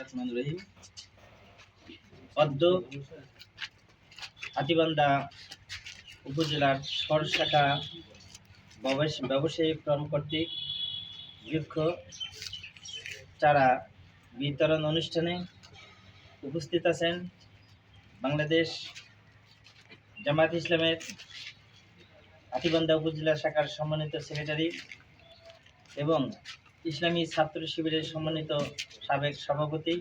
রহমানির রহিম অদ্য হাতিবান্ধা উপজেলার বৃক্ষ চারা বিতরণ অনুষ্ঠানে উপস্থিত আছেন বাংলাদেশ জামায়াত ইসলামের হাতিবান্ধা উপজেলা শাখার সম্মানিত সেক্রেটারি এবং ইসলামী ছাত্র শিবিরের সম্মানিত সাবেক সভাপতি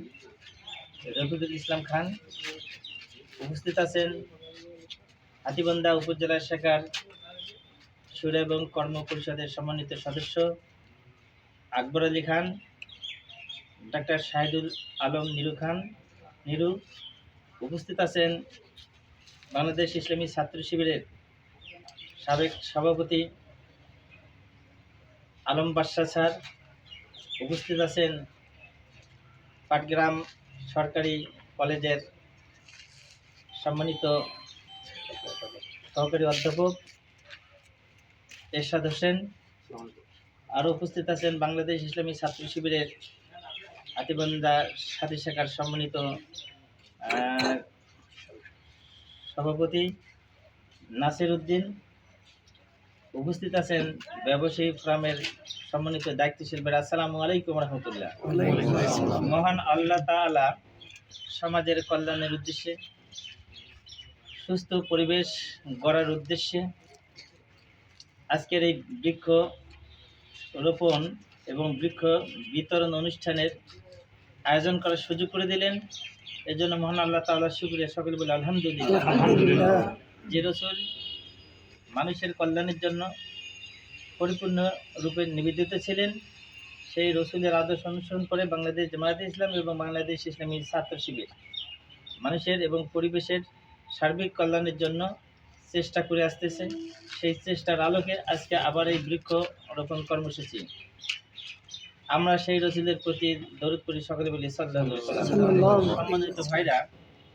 রফিকুল ইসলাম খান। উপস্থিত আছেন হাতিবান্ধা উপজেলা শাখার সুর এবং কর্ম পরিষদের সম্মানিত সদস্য আকবর আলী খান, ডাক্তার শাহিদুল আলম নিরু খান, নিরু। উপস্থিত আছেন বাংলাদেশ ইসলামী ছাত্র শিবিরের সাবেক সভাপতি আলম বাদশাহ স্যার উপস্থিত আছেন পাটগ্রাম সরকারি কলেজের সম্মানিত সহকারী অধ্যাপক এরশাদ হোসেন। আরও উপস্থিত আছেন বাংলাদেশ ইসলামী ছাত্র শিবিরের হাতিবন্দা সাথী শাখার সম্মানিত সভাপতি নাসির উদ্দিন। উপস্থিত আছেন ব্যবসায়ী ফোরামের সম্মানিত দায়িত্বশীল বেড়া আসসালামু আলাইকুম রহমতুল্লাহ। মহান আল্লাহ তাআলা সমাজের কল্যাণের উদ্দেশ্যে সুস্থ পরিবেশ গড়ার উদ্দেশ্যে আজকের এই বৃক্ষ রোপণ এবং বৃক্ষ বিতরণ অনুষ্ঠানের আয়োজন করার সুযোগ করে দিলেন। এজন্য মহান আল্লাহ তাআলা শুকরিয়া। সকলে বলে আলহামদুলিল্লাহ। যে রসুল মানুষের কল্যাণের জন্য পরিপূর্ণ রূপে নিবেদিত ছিলেন। সেই রসুলের আদর্শ অনুসরণ করে বাংলাদেশ জামায়াতে ইসলাম এবং বাংলাদেশ ইসলামী ছাত্র শিবির মানুষের এবং পরিবেশের সার্বিক কল্যাণের জন্য চেষ্টা করে আসতেছে। সেই চেষ্টার আলোকে আজকে আবার এই বৃক্ষ রোপণ কর্মসূচি। আমরা সেই রসুলের প্রতি দরুদ করি সকলে বলি শ্রদ্ধা সম্মানিত ভাইরা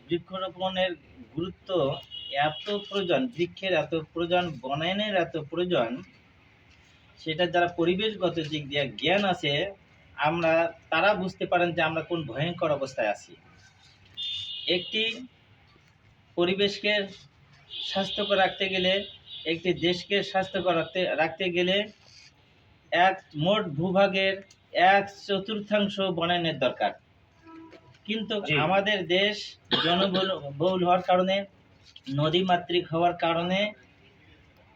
বৃক্ষরোপণের গুরুত্ব এত প্রয়োজন বৃক্ষের এত প্রয়োজন বনায়নের এত প্রয়োজন সেটা যারা পরিবেশগত দিক দিয়ে জ্ঞান আছে আমরা তারা বুঝতে পারেন যে আমরা কোন ভয়ঙ্কর অবস্থায় আছি। একটি পরিবেশকে স্বাস্থ্যকর রাখতে গেলে একটি দেশকে স্বাস্থ্যকর রাখতে রাখতে গেলে এক মোট ভূভাগের এক চতুর্থাংশ বনায়নের দরকার। কিন্তু আমাদের দেশ জনবহুল বহুল হওয়ার কারণে নদীমাতৃক হওয়ার কারণে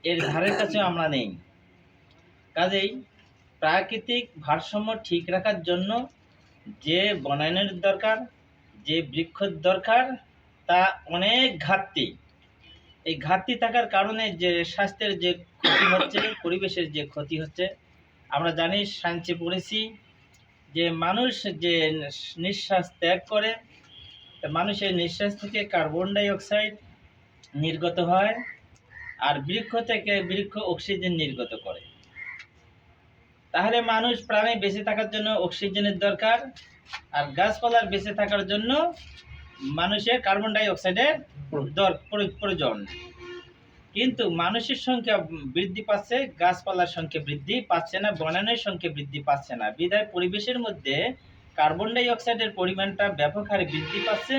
এর ধারের কাছে আমরা নেই। কাজেই প্রাকৃতিক ভারসাম্য ঠিক রাখার জন্য যে বনায়নের দরকার, যে বৃক্ষর দরকার, তা অনেক ঘাটতি। এই ঘাটতি থাকার কারণে যে স্বাস্থ্যের যে ক্ষতি হচ্ছে, পরিবেশের যে ক্ষতি হচ্ছে, আমরা জানি সায়েন্সে পড়েছি যে মানুষ যে নিঃশ্বাস ত্যাগ করে, মানুষের নিঃশ্বাস থেকে কার্বন ডাই অক্সাইড নির্গত হয় আর বৃক্ষ থেকে বৃক্ষ অক্সিজেন নির্গত করে। তাহলে মানুষ প্রাণী বেঁচে থাকার জন্য অক্সিজেনের দরকার আর গাছপালার বেঁচে থাকার জন্য মানুষের কার্বন ডাই অক্সাইডের প্রয়োজন। কিন্তু মানুষের সংখ্যা বৃদ্ধি পাচ্ছে গাছপালার সংখ্যা বৃদ্ধি পাচ্ছে না বনানের সংখ্যা বৃদ্ধি পাচ্ছে না। বিধায় পরিবেশের মধ্যে কার্বন ডাই অক্সাইডের পরিমাণটা ব্যাপক হারে বৃদ্ধি পাচ্ছে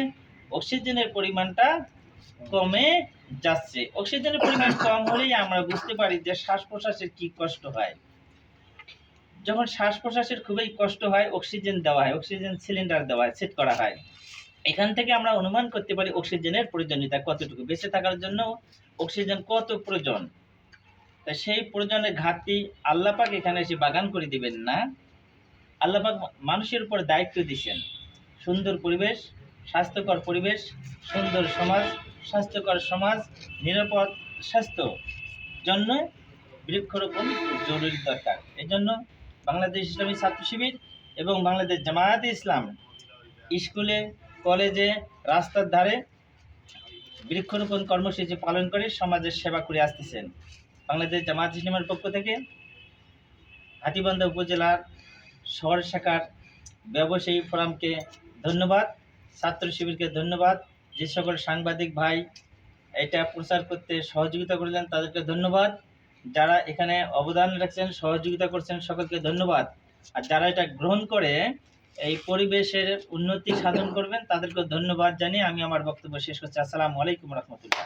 অক্সিজেনের পরিমাণটা কমে যাচ্ছে। অক্সিজেনের পরিমাণ কম হলেই আমরা বুঝতে পারি যে শ্বাস প্রশ্বাসের কি কষ্ট হয়। যখন শ্বাস প্রশ্বাসের খুবই কষ্ট হয়, অক্সিজেন দেওয়া হয়, অক্সিজেন সিলিন্ডার দেওয়া হয়, সেট করা হয়। এখান থেকে আমরা অনুমান করতে পারি অক্সিজেনের প্রয়োজনীয়তা কতটুকু। বেঁচে থাকার জন্য অক্সিজেন কত প্রয়োজন? তা সেই প্রয়োজনের ঘাটতি আল্লাপাক এখানে এসে বাগান করে দিবেন না। আল্লাপাক মানুষের উপর দায়িত্ব দিচ্ছেন সুন্দর পরিবেশ, স্বাস্থ্যকর পরিবেশ, সুন্দর সমাজ স্বাস্থ্যকর সমাজ, নিরাপদ স্বাস্থ্য জন্য বৃক্ষরোপণ জরুরি দরকার। এই জন্য বাংলাদেশ ইসলামী ছাত্র শিবির এবং বাংলাদেশ জামায়াতে ইসলাম স্কুলে, কলেজে রাস্তার ধারে বৃক্ষরোপণ কর্মসূচি পালন করে সমাজের সেবা করে আসতেছেন। বাংলাদেশ জামায়াত ইসলামের পক্ষ থেকে হাতিবান্ধা উপজেলার শহর শাখার ব্যবসায়ী ফোরামকে ধন্যবাদ, ছাত্র শিবিরকে ধন্যবাদ যে সকল সাংবাদিক ভাই এটা প্রচার করতে সহযোগিতা করলেন, তাদেরকে ধন্যবাদ। যারা এখানে অবদান রাখছেন, সহযোগিতা করছেন, সকলকে ধন্যবাদ। আর যারা এটা গ্রহণ করে এই পরিবেশের উন্নতি সাধন করবেন তাদেরকে ধন্যবাদ জানিয়ে আমি আমার বক্তব্য শেষ করছি। আসসালামু আলাইকুম রহমতুল্লাহ।